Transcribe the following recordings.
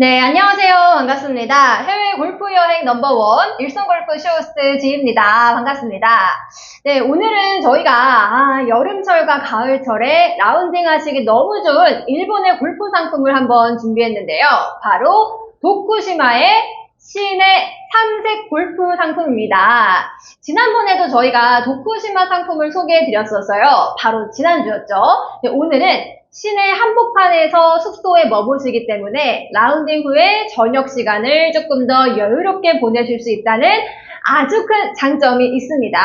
네, 안녕하세요. 반갑습니다. 해외 골프 여행 넘버원 일성 골프 쇼호스트 지입니다. 반갑습니다. 네, 오늘은 저희가 아, 여름철과 가을철에 라운딩 하시기 너무 좋은 일본의 골프 상품을 한번 준비했는데요. 바로 도쿠시마의 시내 삼색 골프 상품입니다. 지난번에도 저희가 도쿠시마 상품을 소개해 드렸었어요. 바로 지난주였죠. 네, 오늘은 시내 한복판에서 숙소에 머무시기 때문에 라운딩 후에 저녁 시간을 조금 더 여유롭게 보내실 수 있다는 아주 큰 장점이 있습니다.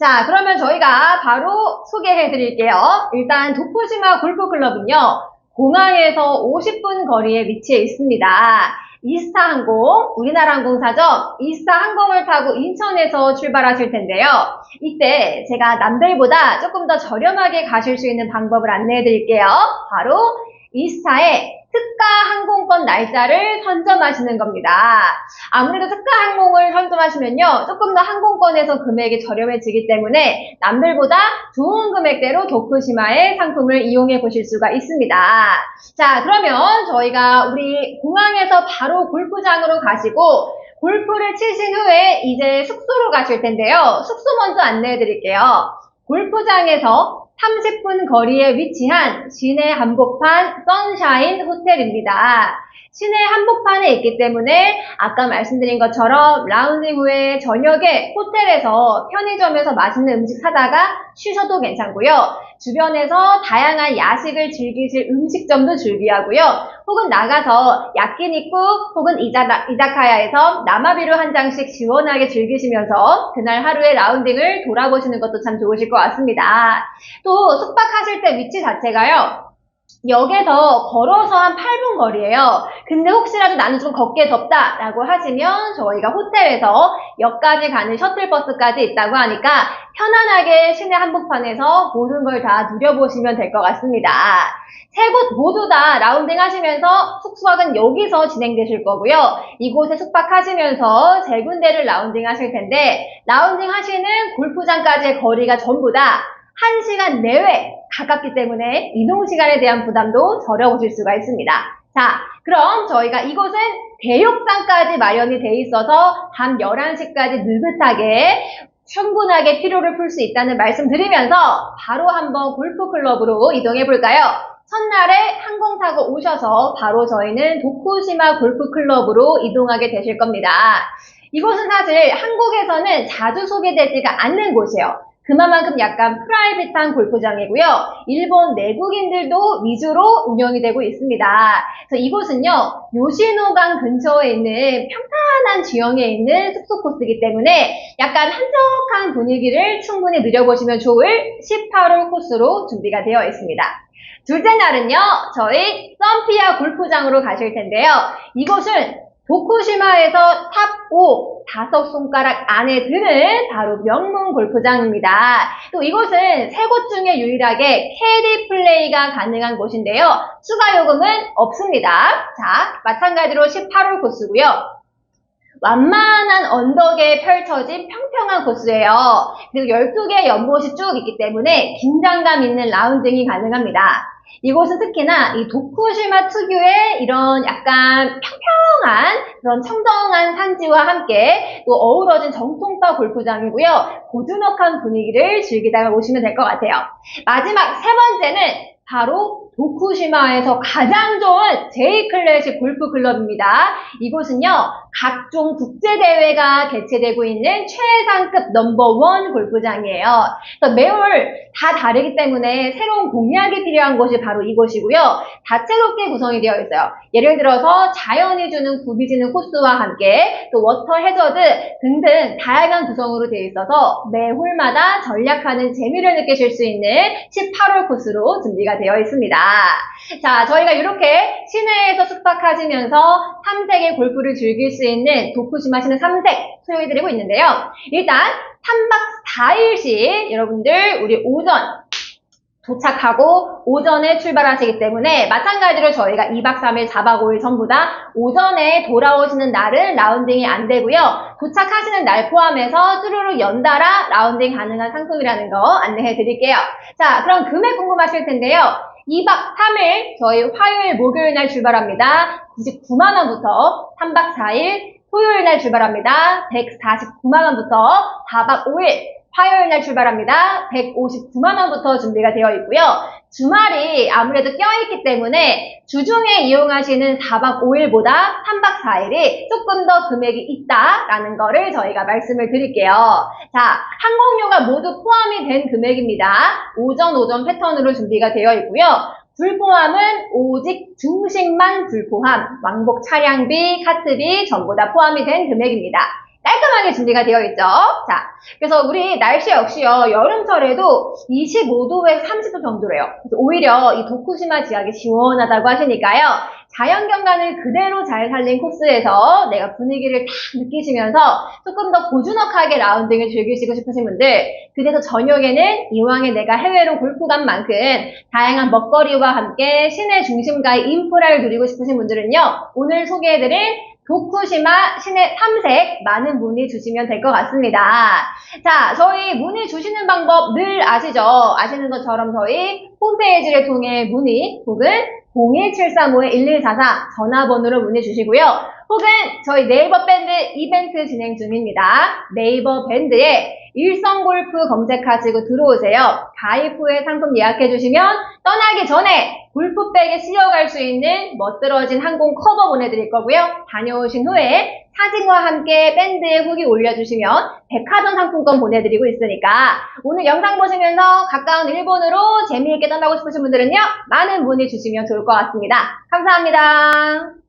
자, 그러면 저희가 바로 소개해 드릴게요. 일단 도쿠시마 골프클럽은요, 공항에서 50분 거리에 위치해 있습니다. 이스타항공, 우리나라 항공사죠. 이스타항공을 타고 인천에서 출발하실 텐데요. 이때 제가 남들보다 조금 더 저렴하게 가실 수 있는 방법을 안내해 드릴게요. 바로 이스타의 특가 항공권 날짜를 선점하시는 겁니다. 아무래도 특가 항공을 선점하시면요. 조금 더 항공권에서 금액이 저렴해지기 때문에 남들보다 좋은 금액대로 도쿠시마의 상품을 이용해 보실 수가 있습니다. 자, 그러면 저희가 우리 공항에서 바로 골프장으로 가시고 골프를 치신 후에 이제 숙소로 가실 텐데요. 숙소 먼저 안내해 드릴게요. 골프장에서 30분 거리에 위치한 시내 한복판 선샤인 호텔입니다. 시내 한복판에 있기 때문에 아까 말씀드린 것처럼 라운딩 후에 저녁에 호텔에서 편의점에서 맛있는 음식 사다가 쉬셔도 괜찮고요. 주변에서 다양한 야식을 즐기실 음식점도 준비하고요. 혹은 나가서 야끼니쿠 혹은 이자, 이자카야에서 남아비루 한 장씩 시원하게 즐기시면서 그날 하루의 라운딩을 돌아보시는 것도 참 좋으실 것 같습니다. 또 숙박하실 때 위치 자체가요. 역에서 걸어서 한 8분 거리예요. 근데 혹시라도 나는 좀 걷게 덥다 라고 하시면 저희가 호텔에서 역까지 가는 셔틀버스까지 있다고 하니까 편안하게 시내 한복판에서 모든 걸 다 누려보시면 될 것 같습니다. 세 곳 모두 다 라운딩 하시면서 숙박은 여기서 진행되실 거고요. 이곳에 숙박하시면서 세 군데를 라운딩 하실 텐데 라운딩 하시는 골프장까지의 거리가 전부 다 1시간 내외 가깝기 때문에 이동 시간에 대한 부담도 절여보실 수가 있습니다. 자, 그럼 저희가 이곳은 대욕장까지 마련이 돼 있어서 밤 11시까지 느긋하게 충분하게 피로를 풀 수 있다는 말씀 드리면서 바로 한번 골프클럽으로 이동해 볼까요? 첫날에 항공 타고 오셔서 바로 저희는 도쿠시마 골프클럽으로 이동하게 되실 겁니다. 이곳은 사실 한국에서는 자주 소개되지가 않는 곳이에요. 그만큼 약간 프라이빗한 골프장이고요. 일본 내국인들도 위주로 운영이 되고 있습니다. 그래서 이곳은요, 요시노강 근처에 있는 평탄한 지형에 있는 숙소 코스이기 때문에 약간 한적한 분위기를 충분히 누려보시면 좋을 18홀 코스로 준비가 되어 있습니다. 둘째 날은요, 저희 썸피아 골프장으로 가실 텐데요. 이곳은 도쿠시마에서 탑 5 다섯 손가락 안에 드는 바로 명문 골프장입니다. 또 이곳은 세 곳 중에 유일하게 캐디 플레이가 가능한 곳인데요. 추가 요금은 없습니다. 자, 마찬가지로 18홀 코스고요. 완만한 언덕에 펼쳐진 평평한 코스예요. 그리고 12개의 연못이 쭉 있기 때문에 긴장감 있는 라운딩이 가능합니다. 이곳은 특히나 이 도쿠시마 특유의 이런 약간 평평한 그런 청정한 산지와 함께 또 어우러진 정통파 골프장이고요. 고즈넉한 분위기를 즐기다가 오시면 될 것 같아요. 마지막 세 번째는 바로 도쿠시마에서 가장 좋은 제이 클래식 골프 클럽입니다. 이곳은요, 각종 국제대회가 개최되고 있는 최상급 넘버원 골프장이에요. 매월 다 다르기 때문에 새로운 공략이 필요한 곳이 바로 이곳이고요. 다채롭게 구성이 되어 있어요. 예를 들어서 자연이 주는 굽이지는 코스와 함께 또 워터 해저드 등등 다양한 구성으로 되어 있어서 매 홀마다 전략하는 재미를 느끼실 수 있는 18홀 코스로 준비가 되어 있습니다. 자, 저희가 이렇게 시내에서 숙박하시면서 삼색의 골프를 즐길 수 있는 도쿠시마 시내 삼색 소개해드리고 있는데요. 일단 3박 4일씩 여러분들 우리 오전 도착하고 오전에 출발하시기 때문에 마찬가지로 저희가 2박 3일, 4박 5일 전부 다 오전에 돌아오시는 날은 라운딩이 안 되고요. 도착하시는 날 포함해서 쭈루루 연달아 라운딩 가능한 상품이라는 거 안내해 드릴게요. 자, 그럼 금액 궁금하실 텐데요. 2박 3일 저희 화요일, 목요일 날 출발합니다. 99만 원부터 3박 4일 토요일 날 출발합니다. 149만 원부터 4박 5일 화요일 날 출발합니다. 159만 원부터 준비가 되어 있고요. 주말이 아무래도 껴있기 때문에 주중에 이용하시는 4박 5일보다 3박 4일이 조금 더 금액이 있다라는 거를 저희가 말씀을 드릴게요. 자, 항공료가 모두 포함이 된 금액입니다. 오전 오전 패턴으로 준비가 되어 있고요. 불포함은 오직 중식만 불포함, 왕복 차량비, 카트비 전부 다 포함이 된 금액입니다. 깔끔하게 준비가 되어 있죠. 자, 그래서 우리 날씨 역시요, 여름철에도 25도에서 30도 정도래요. 그래서 오히려 이 도쿠시마 지역이 시원하다고 하시니까요. 자연 경관을 그대로 잘 살린 코스에서 내가 분위기를 딱 느끼시면서 조금 더 고즈넉하게 라운딩을 즐기시고 싶으신 분들, 그래서 저녁에는 이왕에 내가 해외로 골프 간 만큼 다양한 먹거리와 함께 시내 중심가의 인프라를 누리고 싶으신 분들은요, 오늘 소개해드린 도쿠시마 시내 탐색 많은 문의 주시면 될 것 같습니다. 자, 저희 문의 주시는 방법 늘 아시죠? 아시는 것처럼 저희 홈페이지를 통해 문의 혹은 01735-1144 전화번호로 문의 주시고요. 혹은 저희 네이버 밴드 이벤트 진행 중입니다. 네이버 밴드에 일성골프 검색하시고 들어오세요. 가입 후에 상품 예약해 주시면 떠나기 전에 골프백에 씌워갈 수 있는 멋들어진 항공 커버 보내드릴 거고요. 다녀오신 후에 사진과 함께 밴드에 후기 올려주시면 백화점 상품권 보내드리고 있으니까 오늘 영상 보시면서 가까운 일본으로 재미있게 떠나고 싶으신 분들은요. 많은 문의 주시면 좋을 것 같습니다. 감사합니다.